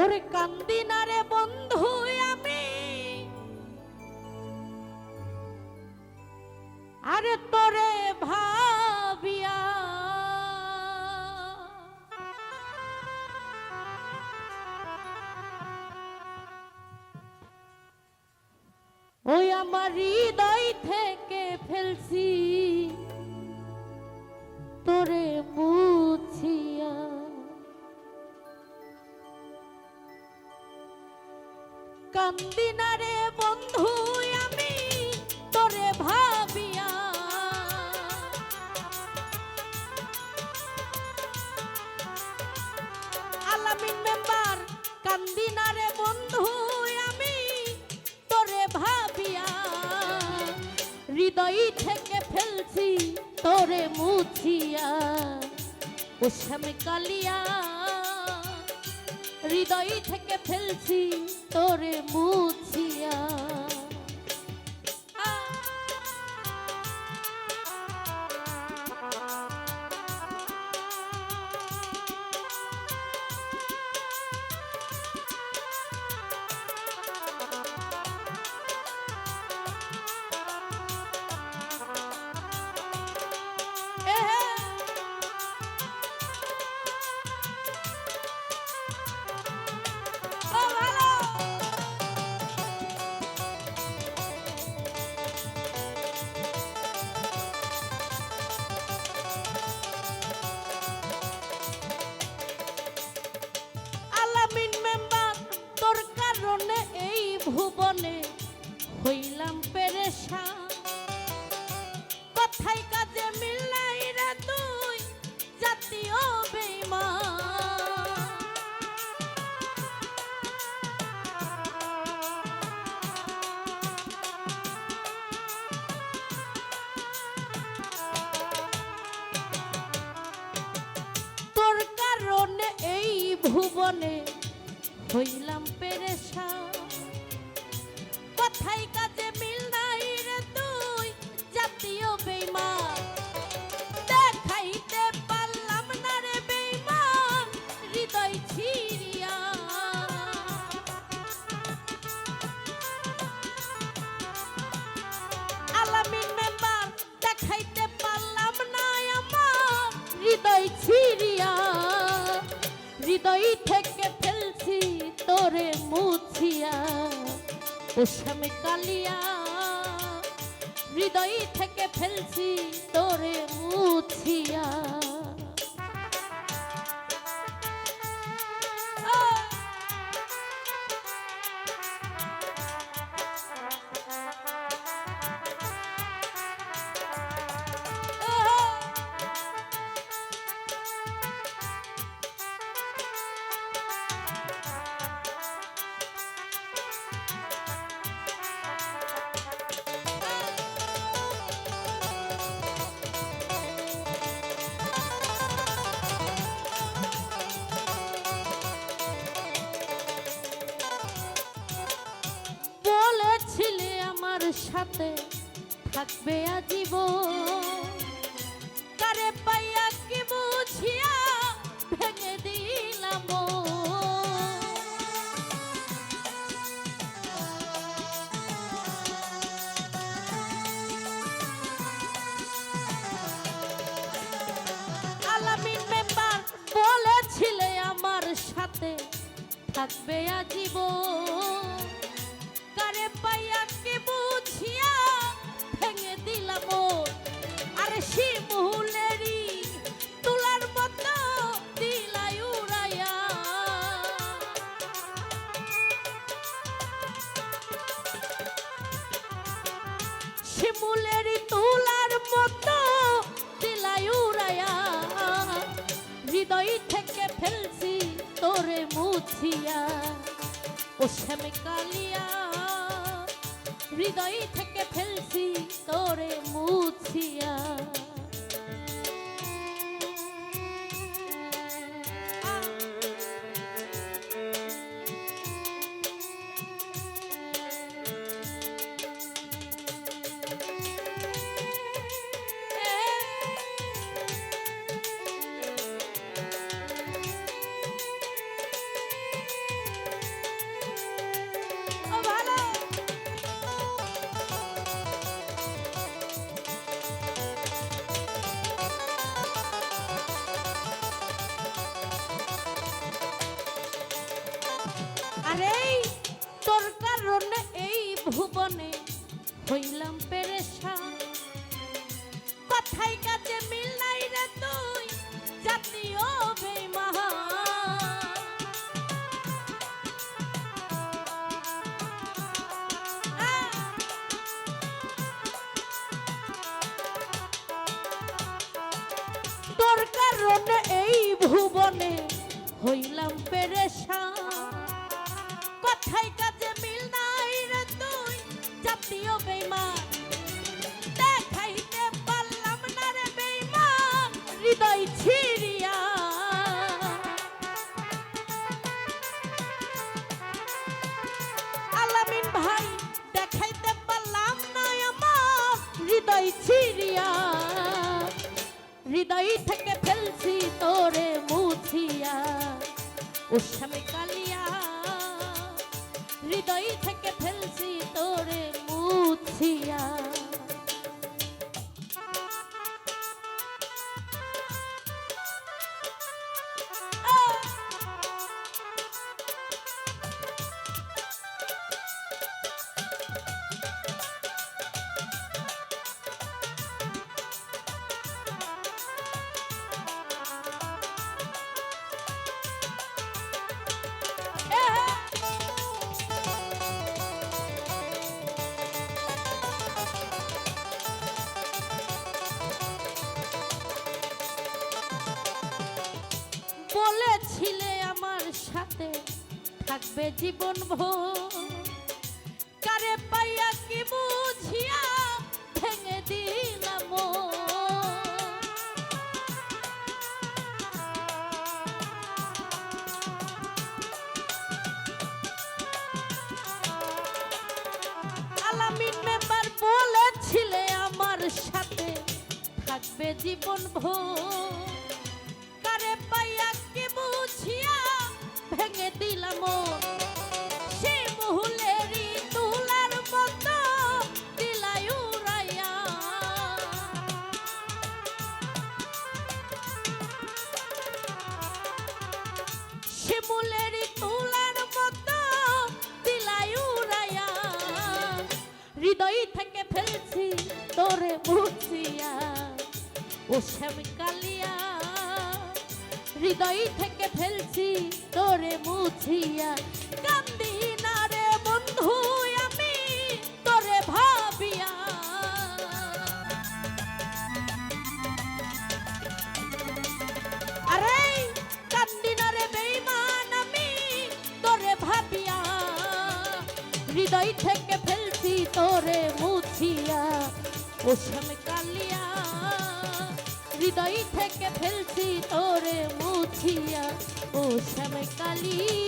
ওরে কান্দি না রে বন্ধু আমি। আরে তোরে ভাবিয়া। ওই আমার হৃদয় থেকে ফেলছি। কান্দি না বন্ধু, আমি তোরে ভাবিয়া। আলামিন মেম্বার কান্দি রে বন্ধু, আমি তোরে ভাবিয়া। হৃদয় থেকে ফেলছি, তোরে মুছিয়া। ও কালিয়া, হৃদয় থেকে ফেলছি তোরে মুছিয়া ভুবনে হইলাম পেরেশা কথাই কাজে মিল হৃদয় থেকে ফেলছি তোরে মুছিয়া। ও স্বামী কালিয়া হৃদয় থেকে ফেলছি তোরে মুছিয়া। সাথে থাকবে আজীব কারে পাইয়া কি বুঝিয়া ভেঙে দিলাম মন। আলামিন মেম্বার বলেছিলে আমার সাথে থাকবে আজীবন শিমুলেরই তুলার মতো দিলাই উড়াইয়া। হৃদয় থেকে ফেলছি, তোরে মুছিয়া। ও শ্যামে কালিয়া হৃদয় থেকে ফেলছি, তোরে মুছিয়া। তোর কারণে এই ভুবনে হইলাম পেরেশান। কথাই কাজে মিল নাই রে তুই জাতীয় বেইমান তোর কারণে এই ভুবনে হইলাম পেরেশান। কথাই কাজে মিল নাই রে তুই, জাতীয় বেইমান। দেখাইতে পারলাম না রে বেইমান, হৃদয় ছিড়িয়া। আলামিন ভাই, দেখাইতে পারলাম না আমার, হৃদয় ছিড়িয়া। হৃদয় থেকে ফেলছি তোরে মুছিয়া। ও স্বামী কালিয়া বলেছিলে আমার সাথে থাকবে জীবন ভোর কারে পাইয়া কি বুঝিয়া ভেঙে দিলাম মন। আলামিন মেম্বার বলেছিলে আমার সাথে থাকবে জীবন ভোর হৃদয় থেকে ফেলছি তোরে মুছিয়া। ও শ্যাম কালিয়া হৃদয় থেকে ফেলছি, তোরে মুছিয়া। কান্দি না রে বন্ধু আমি, তোরে ভাবিয়া। আরে, কান্দি না রে বেইমান আমি, তোরে ভাবিয়া। হৃদয় থেকে ফেলছি, তোরে মুছিয়া। ও কালিয়া, হৃদয় থেকে ফেলছি, তোরে ও শ্যাম